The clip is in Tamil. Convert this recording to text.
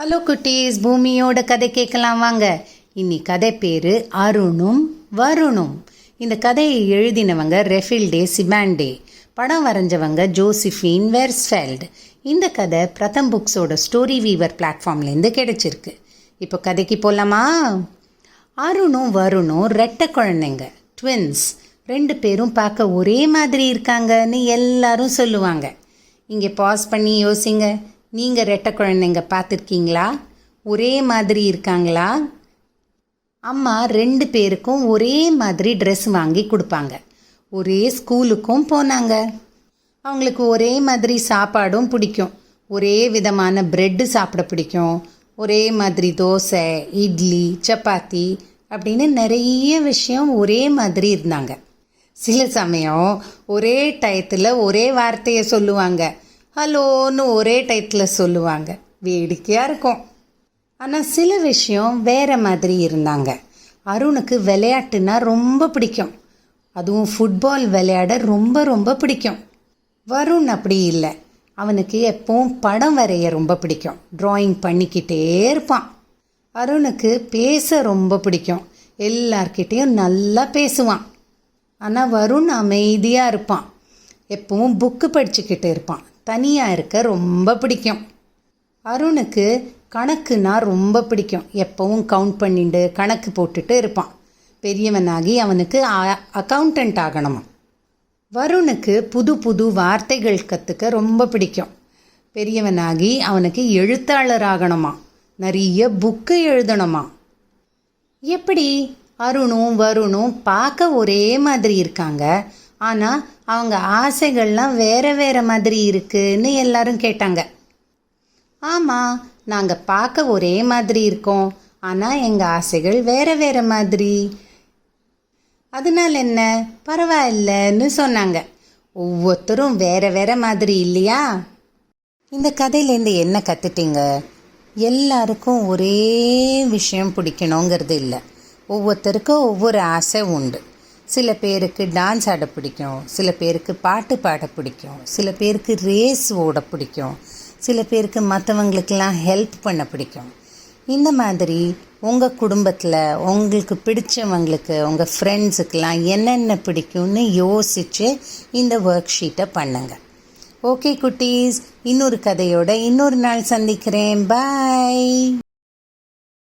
ஹலோ குட்டீஸ். பூமியோட கதை கேட்கலாம் வாங்க. இன்னி கதை பேரு அருணும் வருணும். இந்த கதையை எழுதினவங்க ரெஃபில்டே சிபாண்டே. படம் வரைஞ்சவங்க ஜோசிஃபின் வெர்ஸ்ஃபெல்ட். இந்த கதை பிரதம் புக்ஸோட ஸ்டோரி வீவர் பிளாட்ஃபார்ம்லேருந்து கிடைச்சிருக்கு. இப்போ கதைக்கு போகலாமா அருணும் வருணும் ரெட்டை குழந்தைங்க ட்வின்ஸ் ரெண்டு பேரும் பார்க்க ஒரே மாதிரி இருக்காங்கன்னு எல்லாரும் சொல்லுவாங்க. இங்கே பாஸ் பண்ணி யோசிங்க. நீங்கள் ரெட்டை குழந்தைங்க பார்த்துருக்கீங்களா? ஒரே மாதிரி இருக்காங்களா? அம்மா ரெண்டு பேருக்கும் ஒரே மாதிரி ட்ரெஸ் வாங்கி கொடுப்பாங்க. ஒரே ஸ்கூலுக்கும் போனாங்க. அவங்களுக்கு ஒரே மாதிரி சாப்பாடும் பிடிக்கும். ஒரே விதமான பிரெட்டு சாப்பிட பிடிக்கும். ஒரே மாதிரி தோசை இட்லி சப்பாத்தி அப்படின்னு நிறைய விஷயம் ஒரே மாதிரி இருந்தாங்க. சில சமயம் ஒரே டயத்தில் ஒரே வார்த்தையை சொல்லுவாங்க. ஹலோன்னு ஒரே டயத்தில் சொல்லுவாங்க. வேடிக்கையாக இருக்கும். ஆனால் சில விஷயம் வேறு மாதிரி இருந்தாங்க. அருணுக்கு விளையாட்டுனா ரொம்ப பிடிக்கும். அதுவும் ஃபுட்பால் விளையாட ரொம்ப ரொம்ப பிடிக்கும். வருண் அப்படி இல்லை. அவனுக்கு எப்பவும் படம் வரைய ரொம்ப பிடிக்கும். ட்ராயிங் பண்ணிக்கிட்டே இருப்பான். அருணுக்கு பேச ரொம்ப பிடிக்கும். எல்லார்கிட்டேயும் நல்லா பேசுவான். ஆனால் வருண் அமைதியாக இருப்பான். எப்பவும் புக்கு படிச்சுக்கிட்டு இருப்பான். தனியாக இருக்க ரொம்ப பிடிக்கும். அருணுக்கு கணக்குனா ரொம்ப பிடிக்கும். எப்போவும் கவுண்ட் பண்ணிட்டு கணக்கு போட்டுட்டு இருப்பான். பெரியவனாகி அவனுக்கு அக்கௌண்டன்ட் ஆகணுமா. வருணுக்கு புது புது வார்த்தைகள் கற்றுக்க ரொம்ப பிடிக்கும். பெரியவனாகி அவனுக்கு எழுத்தாளர் ஆகணுமா நிறைய புக்கு எழுதணுமா? எப்படி அருணும் வருணும் பார்க்க ஒரே மாதிரி இருக்காங்க. ஆனால் அவங்க ஆசைகள்லாம் வேற வேற மாதிரி இருக்குன்னு எல்லாரும் கேட்டாங்க. ஆமாம் நாங்கள் பார்க்க ஒரே மாதிரி இருக்கோம். ஆனால் எங்கள் ஆசைகள் வேற வேற மாதிரி. அதனால் என்ன? பரவாயில்லன்னு சொன்னாங்க. ஒவ்வொருத்தரும் வேற வேற மாதிரி இல்லையா? இந்த கதையிலேருந்து என்ன கற்றுட்டீங்க எல்லாருக்கும் ஒரே விஷயம் பிடிக்கணுங்கிறது இல்லை. ஒவ்வொருத்தருக்கும் ஒவ்வொரு ஆசை உண்டு. சில பேருக்கு டான்ஸ் ஆட பிடிக்கும். சில பேருக்கு பாட்டு பாட பிடிக்கும். சில பேருக்கு ரேஸ் ஓட பிடிக்கும். சில பேருக்கு மற்றவங்களுக்கெல்லாம் ஹெல்ப் பண்ண பிடிக்கும். இந்த மாதிரி உங்கள் குடும்பத்தில் உங்களுக்கு பிடிச்சவங்களுக்கு உங்கள் ஃப்ரெண்ட்ஸுக்கெலாம் என்னென்ன பிடிக்கும்னு யோசித்து இந்த ஒர்க் ஷீட்டை பண்ணுங்கள் ஓகே குட்டீஸ். இன்னொரு கதையோட இன்னொரு நாள் சந்திக்கிறேன். பாய்